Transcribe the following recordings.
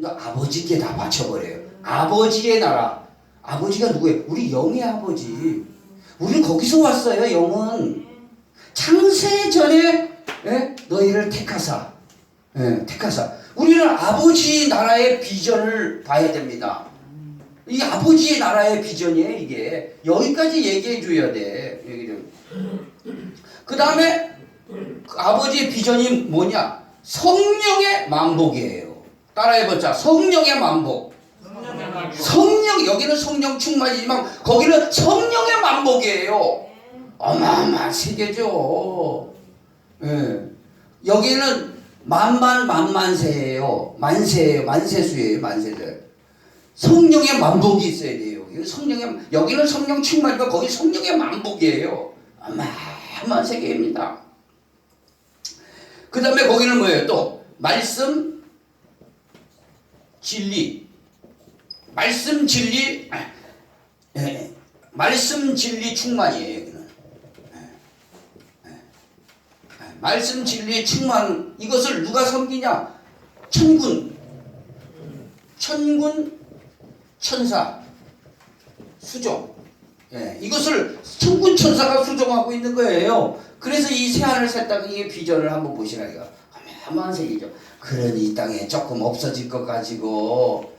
그러니까 아버지께 다 바쳐버려요. 아버지의 나라. 아버지가 누구예요? 우리 영의 아버지. 우리는 거기서 왔어요. 영은 창세 전에 예? 너희를 택하사. 예, 택하사. 우리는 아버지 나라의 비전을 봐야 됩니다. 이 아버지의 나라의 비전이에요, 이게. 여기까지 얘기해 줘야 돼. 얘기를. 그 다음에 그 아버지의 비전이 뭐냐? 성령의 만복이에요. 따라해보자. 성령의 만복. 성령, 여기는 성령 충만이지만 거기는 성령의 만복이에요. 어마어마한 세계죠. 예. 여기는 만만 만만세예요. 만세예요. 만세수예요. 만세들. 성령의 만복이 있어야 돼요. 여기 성령의 여기는 성령 충만이고 거기 성령의 만복이에요. 어마어마한 세계입니다. 그 다음에 거기는 뭐예요? 또 말씀, 진리, 말씀 진리, 아, 예, 말씀 진리 충만이에요. 여기는 예, 예. 말씀 진리 충만 이것을 누가 섬기냐? 천군, 천군, 천사, 수종. 예, 이것을 천군 천사가 수종하고 있는 거예요. 그래서 이새 땅의 비전을 한번 보시라 이거. 세계죠. 그러니 이 땅에 조금 없어질 것 가지고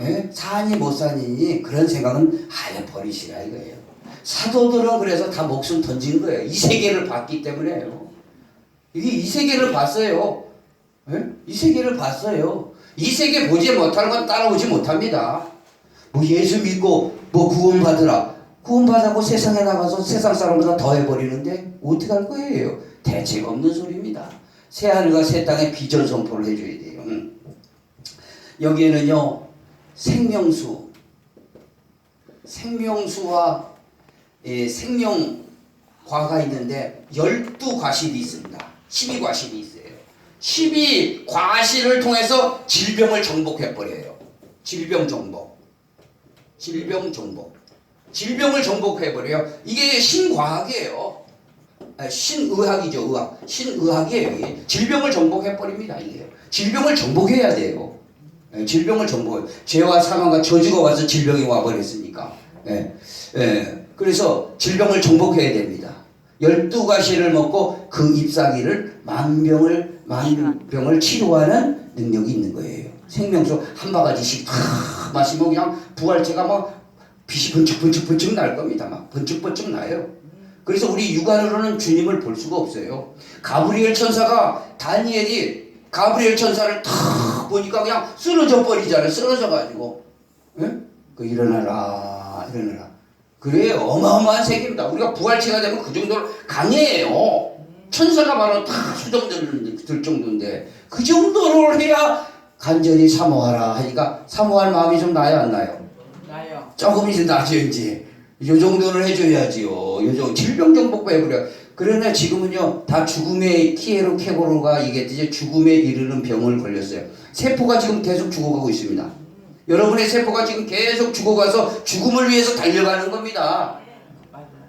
예? 사니 못 사니 그런 생각은 아예 버리시라 이거예요. 사도들은 그래서 다 목숨 던진 거예요. 이 세계를 봤기 때문에요. 이게 이 세계를 봤어요. 예? 이 세계를 봤어요. 이 세계 보지 못하는 건 따라오지 못합니다. 뭐 예수 믿고 뭐 구원받으라. 구원받았고 세상에 나가서 세상 사람보다 더 해버리는데 어떻게 할 거예요? 대책 없는 소리입니다. 새 하늘과 새 땅에 비전 선포를 해줘야 돼요. 음. 여기에는요 생명수, 생명수와 예, 생명과가 있는데 열두 과실이 있습니다. 12과실이 있어요. 12 과실을 통해서 질병을 정복해 버려요. 질병 정복. 질병 정복. 질병을 정복해 버려요. 이게 신과학이에요. 아, 신의학이죠, 의학. 신의학이에요. 이게. 질병을 정복해 버립니다. 이게. 질병을 정복해야 돼요. 예, 질병을 정복. 죄와 사망과 저주가 와서 질병이 와 버렸으니까. 예. 예. 그래서 질병을 정복해야 됩니다. 열두 가시를 먹고 그 잎사귀를 만병을 만병을 치료하는 능력이 있는 거예요. 생명수 한 바가지씩 다 마시면 그냥 부활체가 막 빛이 번쩍번쩍번쩍 날 겁니다. 막 번쩍번쩍 나요. 그래서 우리 육안으로는 주님을 볼 수가 없어요. 가브리엘 천사가 다니엘이 가브리엘 천사를 탁 보니까 그냥 쓰러져 버리잖아요. 쓰러져 가지고 예? 그 일어나라 일어나라. 그래 어마어마한 세계입니다. 우리가 부활체가 되면 그 정도로 강해요. 천사가 바로 다 수정될 들 정도인데 그 정도를 해야 간절히 사모하라 하니까 사모할 마음이 좀 나요 안 나요? 나요. 조금 이제 나죠 이제 요 정도는 해줘야지요. 요 정도 질병 정복도 해버려. 그러나 지금은요 다 죽음의 키에로 케고로가 이게 이제 죽음에 이르는 병을 걸렸어요. 세포가 지금 계속 죽어가고 있습니다. 여러분의 세포가 지금 계속 죽어가서 죽음을 위해서 달려가는 겁니다.